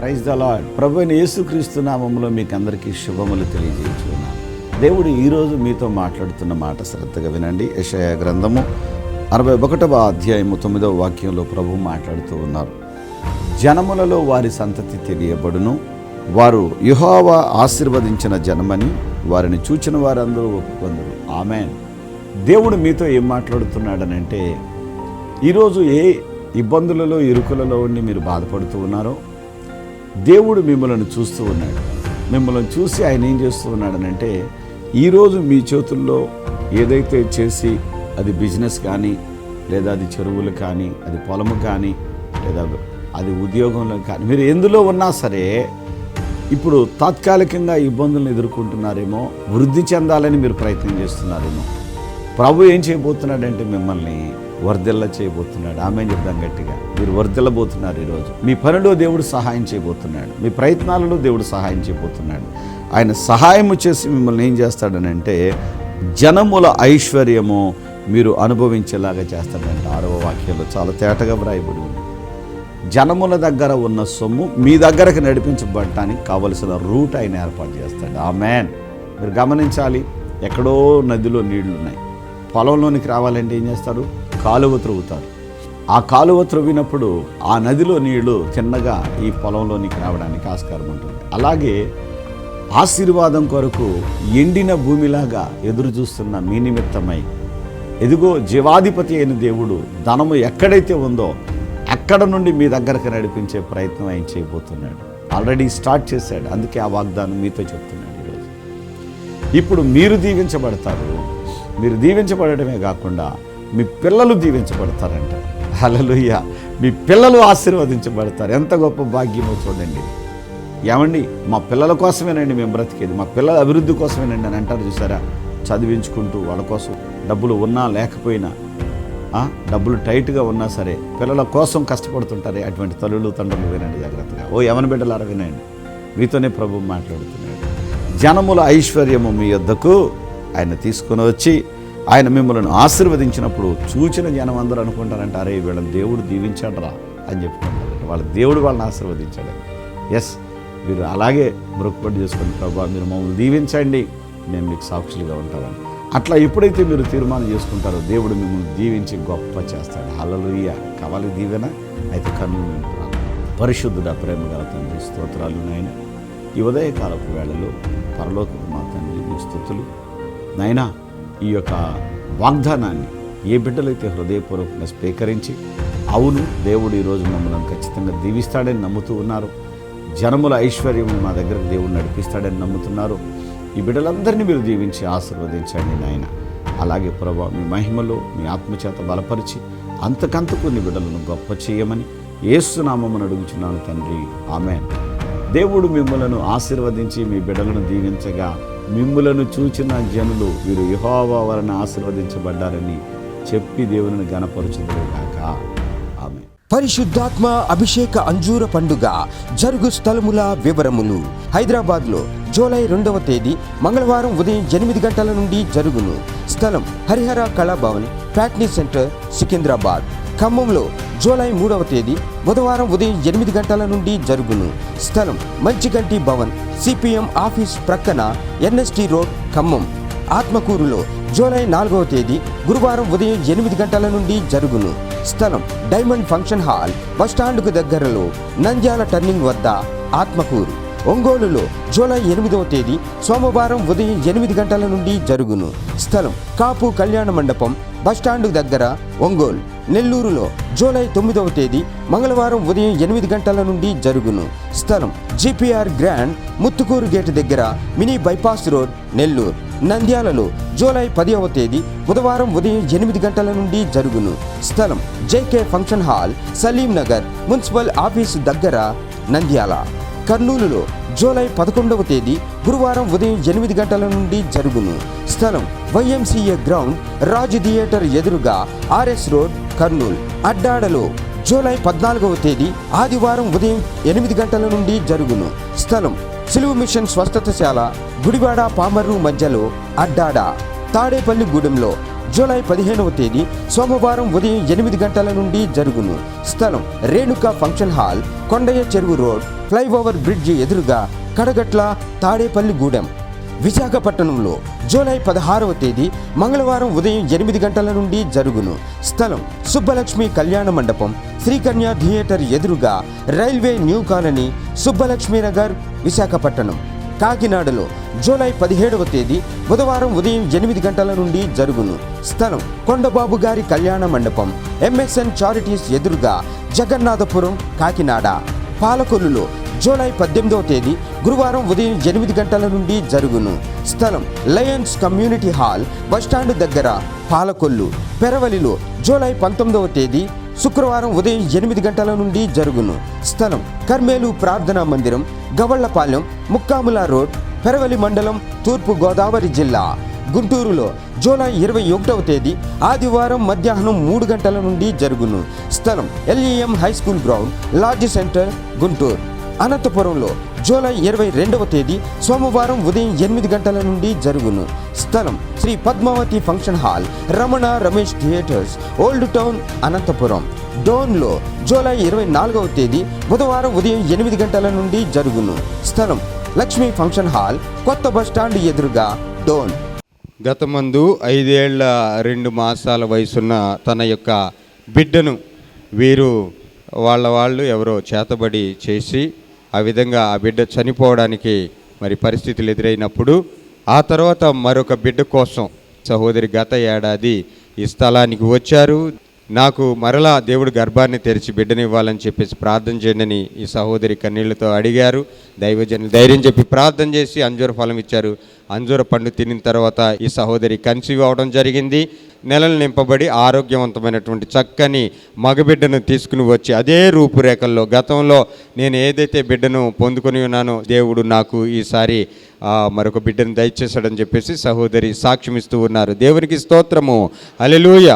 Praise the lord ప్రభు అయిన యేసుక్రీస్తు నామంలో మీకు అందరికీ శుభములు తెలియజేస్తున్నాను. దేవుడు ఈరోజు మీతో మాట్లాడుతున్న మాట శ్రద్ధగా వినండి. యషయ గ్రంథము అరవై ఒకటవ అధ్యాయము తొమ్మిదవ వాక్యంలో ప్రభు మాట్లాడుతూ ఉన్నారు. జనములలో వారి సంతతి తెలియబడును. వారు యుహోవా ఆశీర్వదించిన జనమని వారిని చూచిన వారందరూ ఒప్పుకొందరు. ఆమె దేవుడు మీతో ఏం మాట్లాడుతున్నాడనంటే ఈరోజు ఏ ఇబ్బందులలో ఇరుకులలో ఉండి మీరు బాధపడుతూ ఉన్నారో దేవుడు మిమ్మల్ని చూస్తూ ఉన్నాడు. మిమ్మల్ని చూసి ఆయన ఏం చేస్తూ ఉన్నాడనంటే ఈరోజు మీ చేతుల్లో ఏదైతే చేసి అది బిజినెస్ కానీ లేదా అది చెరువులు కానీ అది పొలము కానీ లేదా అది ఉద్యోగంలో కానీ మీరు ఎందులో ఉన్నా సరే ఇప్పుడు తాత్కాలికంగా ఇబ్బందులను ఎదుర్కొంటున్నారేమో వృద్ధి చెందాలని మీరు ప్రయత్నం చేస్తున్నారేమో. ప్రభు ఏం చేయబోతున్నాడంటే మిమ్మల్ని వర్ధిల్ల చేయబోతున్నాడు. ఆమె చెప్దాం గట్టిగా. మీరు వర్ధిల్లబోతున్నారు ఈరోజు. మీ పనిలో దేవుడు సహాయం చేయబోతున్నాడు. మీ ప్రయత్నాలలో దేవుడు సహాయం చేయబోతున్నాడు. ఆయన సహాయము చేసి మిమ్మల్ని ఏం చేస్తాడనంటే జనముల ఐశ్వర్యము మీరు అనుభవించేలాగా చేస్తాడంటే ఆరవ వాక్యంలో. చాలా తేటగా వ్రాయబడి ఉంది. జనముల దగ్గర ఉన్న సొమ్ము మీ దగ్గరకు నడిపించబడటానికి కావలసిన రూట్ ఆయన ఏర్పాటు చేస్తాడు. ఆ మ్యాన్ మీరు గమనించాలి ఎక్కడో నదిలో నీళ్ళు ఉన్నాయి పొలంలోనికి రావాలంటే ఏం చేస్తారు? కాలువ త్రవ్వుతారు ఆ కాలువ త్రవ్వినప్పుడు ఆ నదిలో నీళ్ళు చిన్నగా ఈ పొలంలోనికి రావడానికి ఆస్కారం ఉంటుంది. అలాగే ఆశీర్వాదం కొరకు ఎండిన భూమిలాగా ఎదురు చూస్తున్న మీ నిమిత్తమై ఎదుగో జీవాధిపతి అయిన దేవుడు ధనము ఎక్కడైతే ఉందో అక్కడ నుండి మీ దగ్గరకు నడిపించే ప్రయత్నం ఆయన చేయబోతున్నాడు. ఆల్రెడీ స్టార్ట్ చేశాడు. అందుకే ఆ వాగ్దానం మీతో చెప్తున్నాడు ఈరోజు. ఇప్పుడు మీరు దీవించబడతారు. మీరు దీవించబడటమే కాకుండా మీ పిల్లలు దీవించబడతారంట హలలుయ్య మీ పిల్లలు ఆశీర్వదించబడతారు. ఎంత గొప్ప భాగ్యమో చూడండి. ఏమండి? మా పిల్లల కోసమేనండి మేము బ్రతికేది. మా పిల్లల అభివృద్ధి కోసమేనండి అని అంటారు చూసారా? చదివించుకుంటూ వాళ్ళ కోసం డబ్బులు ఉన్నా లేకపోయినా డబ్బులు టైట్గా ఉన్నా సరే పిల్లల కోసం కష్టపడుతుంటారే అటువంటి తల్లులు తండ్రులు వినండి జాగ్రత్తగా. ఓ యవన బిడ్డలారా వినండి. మీతోనే ప్రభు మాట్లాడుతున్నాడు. జనముల ఐశ్వర్యము మీ యొద్దకు ఆయన తీసుకొని వచ్చి ఆయన మిమ్మల్ని ఆశీర్వదించినప్పుడు చూచిన జనం అందరూ అనుకుంటారంటే అరే వీళ్ళని దేవుడు దీవించాడరా అని చెప్పుకుంటారు. వాళ్ళ దేవుడు వాళ్ళని ఆశీర్వదించాడని ఎస్ మీరు అలాగే మృక్కుపడి చేసుకోండి ప్రభా మీరు మమ్మల్ని దీవించండి. మేము మీకు సాక్షులుగా ఉంటామని అట్లా ఎప్పుడైతే మీరు తీర్మానం చేసుకుంటారో దేవుడు మిమ్మల్ని దీవించి గొప్ప చేస్తాడు. హల్లలుయ్య కవలి దీవెన? అయితే కన్ను నింపురాలి. పరిశుద్ధుడ ప్రేమ గల తండ్రి స్తోత్రాలు నాయన. ఈ ఉదయకాలపు వేళలో పరలోకపు మా తండ్రి మీ స్థుతులు. నాయనా ఈ యొక్క వాగ్దానాన్ని ఏ బిడ్డలైతే హృదయపూర్వకంగా స్వీకరించి అవును దేవుడు ఈరోజు మమ్మల్ని ఖచ్చితంగా దీవిస్తాడని నమ్ముతూ ఉన్నారు. జనముల ఐశ్వర్యం మా దగ్గరకు దేవుడు నడిపిస్తాడని నమ్ముతున్నారు. ఈ బిడ్డలందరినీ మీరు దీవించి ఆశీర్వదించండి నాయన. అలాగే ప్రభా మీ మహిమలో మీ ఆత్మచేత బలపరిచి అంతకంతకు నీ బిడ్డలను గొప్ప చేయమని ఏసునామమును అడుగుచున్నాను తండ్రి. ఆమె దేవుడు మిమ్మలను ఆశీర్వదించి మీ బిడ్డలను దీవించగా మిమ్ములను చూచిన జనులు వీరు యహోవా వలన ఆశీర్వదించబడ్డారని చెప్పి దేవుని గణపరుచుదురుగాక ఆమె పరిశుద్ధాత్మ అభిషేక అంజూర పండుగ జరుగు స్థలముల వివరములు హైదరాబాద్లో జూలై రెండవ తేదీ మంగళవారం ఉదయం ఎనిమిది గంటల నుండి జరుగును. స్థలం హరిహర కళాభవన్ ఫ్యాట్నీ సెంటర్ సికింద్రాబాద్. ఖమ్మంలో జూలై మూడవ తేదీ బుధవారం ఉదయం ఎనిమిది గంటల నుండి జరుగును. స్థలం మంచిగంటి భవన్ సిపిఎం ఆఫీస్ ప్రక్కన ఎన్ఎస్టి రోడ్ ఖమ్మం. ఆత్మకూరులో జూలై నాలుగవ తేదీ గురువారం ఉదయం ఎనిమిది గంటల నుండి జరుగును. స్థలం డైమండ్ ఫంక్షన్ హాల్ బస్టాండ్కు దగ్గరలో నంద్యాల టర్నింగ్ వద్ద ఆత్మకూరు. ఒంగోలులో జూలై ఎనిమిదవ తేదీ సోమవారం ఉదయం ఎనిమిది గంటల నుండి జరుగును. స్థలం కాపు కళ్యాణ మండపం బస్టాండ్ దగ్గర ఒంగోలు. నెల్లూరులో జూలై తొమ్మిదవ తేదీ మంగళవారం ఉదయం ఎనిమిది గంటల నుండి జరుగును. స్థలం జిపిఆర్ గ్రాండ్ ముత్తుకూరు గేట్ దగ్గర మినీ బైపాస్ రోడ్ నెల్లూరు. నంద్యాలలో జూలై పదివ తేదీ బుధవారం ఉదయం ఎనిమిది గంటల నుండి జరుగును. స్థలం JK function hall Salim Nagar municipal office దగ్గర నంద్యాల. కర్నూలులో జూలై పదకొండవ తేదీ గురువారం ఉదయం ఎనిమిది గంటల నుండి జరుగును. స్థలం వైఎంసీఏ గ్రౌండ్ రాజు థియేటర్ ఎదురుగా ఆర్ఎస్ రోడ్ కర్నూలు అడ్డాడలో జూలై పద్నాలుగవ తేదీ ఆదివారం ఉదయం ఎనిమిది గంటల నుండి జరుగును. స్థలం సిలువు మిషన్ స్వస్థతశాల గుడివాడ పామర్రు మధ్యలో అడ్డాడ. తాడేపల్లి గూడెంలో జూలై పదిహేనవ తేదీ సోమవారం ఉదయం ఎనిమిది గంటల నుండి జరుగును. స్థలం రేణుకా ఫంక్షన్ హాల్ కొండయ్య చెరువు రోడ్ ఫ్లైఓవర్ బ్రిడ్జి ఎదురుగా కడగట్ల తాడేపల్లిగూడెం విశాఖపట్నంలో జూలై పదహారవ తేదీ మంగళవారం ఉదయం ఎనిమిది గంటల నుండి జరుగును. స్థలం సుబ్బలక్ష్మి కళ్యాణ మండపం శ్రీకన్య థియేటర్ ఎదురుగా railway new colony Subbalakshmi Nagar Visakhapatnam. కాకినాడలో జూలై పదిహేడవ తేదీ బుధవారం ఉదయం ఎనిమిది గంటల నుండి జరుగును. స్థలం కొండబాబు గారి కళ్యాణ మండపం ఎంఎస్ఎన్ చారిటీస్ ఎదురుగా జగన్నాథపురం కాకినాడ. పాలకొల్లులో జూలై పద్దెనిమిదవ తేదీ గురువారం ఉదయం ఎనిమిది గంటల నుండి జరుగును. స్థలం లయన్స్ కమ్యూనిటీ హాల్ బస్టాండ్ దగ్గర పాలకొల్లు పెరవలిలో జూలై పంతొమ్మిదవ తేదీ శుక్రవారం ఉదయం ఎనిమిది గంటల నుండి జరుగును. స్థలం కర్మేలు ప్రార్థనా మందిరం గవళ్ళపాలెం ముక్కాముల రోడ్ పెరవలి మండలం తూర్పు గోదావరి జిల్లా. గుంటూరులో జూలై ఇరవై ఒకటవ తేదీ ఆదివారం మధ్యాహ్నం మూడు గంటల నుండి జరుగును. స్థలం LEM high school ground lodge centre Guntur. అనంతపురంలో జూలై ఇరవై రెండవ తేదీ సోమవారం ఉదయం ఎనిమిది గంటల నుండి జరుగును. స్థలం Sri Padmavathi function hall Ramana Ramesh theatres old town Anantapur. డోన్లో July ఇరవై నాలుగవ తేదీ బుధవారం ఉదయం ఎనిమిది గంటల నుండి జరుగును. స్థలం లక్ష్మీ ఫంక్షన్ హాల్ కొత్త బస్టాండ్ ఎదురుగా డోన్. గతమందు ఐదేళ్ళ రెండు మాసాల వయసున్న తన యొక్క బిడ్డను వీరు వాళ్ళ వాళ్ళు ఎవరో చేతబడి చేసి ఆ విధంగా ఆ బిడ్డ చనిపోవడానికి మరి పరిస్థితులు ఎదురైనప్పుడు ఆ తర్వాత మరొక బిడ్డ కోసం సహోదరి గత ఏడాది ఈ స్థలానికి వచ్చారు. నాకు మరలా దేవుడు గర్భాన్ని తెరిచి బిడ్డనివ్వాలని చెప్పేసి ప్రార్థన చేయండి ఈ సహోదరి కన్నీళ్ళతో అడిగారు. దైవజనులు ధైర్యం చెప్పి ప్రార్థన చేసి అంజూర ఫలం ఇచ్చారు. అంజూర పండు తినిన తర్వాత ఈ సహోదరి కన్సీవ్ అవడం జరిగింది. నెలలు నింపబడి ఆరోగ్యవంతమైనటువంటి చక్కని మగబిడ్డను తీసుకుని వచ్చి అదే రూపురేఖల్లో గతంలో నేను ఏదైతే బిడ్డను పొందుకొని ఉన్నానో దేవుడు నాకు ఈసారి మరొక బిడ్డను దయచేశాడని చెప్పేసి సహోదరి సాక్ష్యం ఇస్తూ ఉన్నారు. దేవునికి స్తోత్రము. అలెలుయ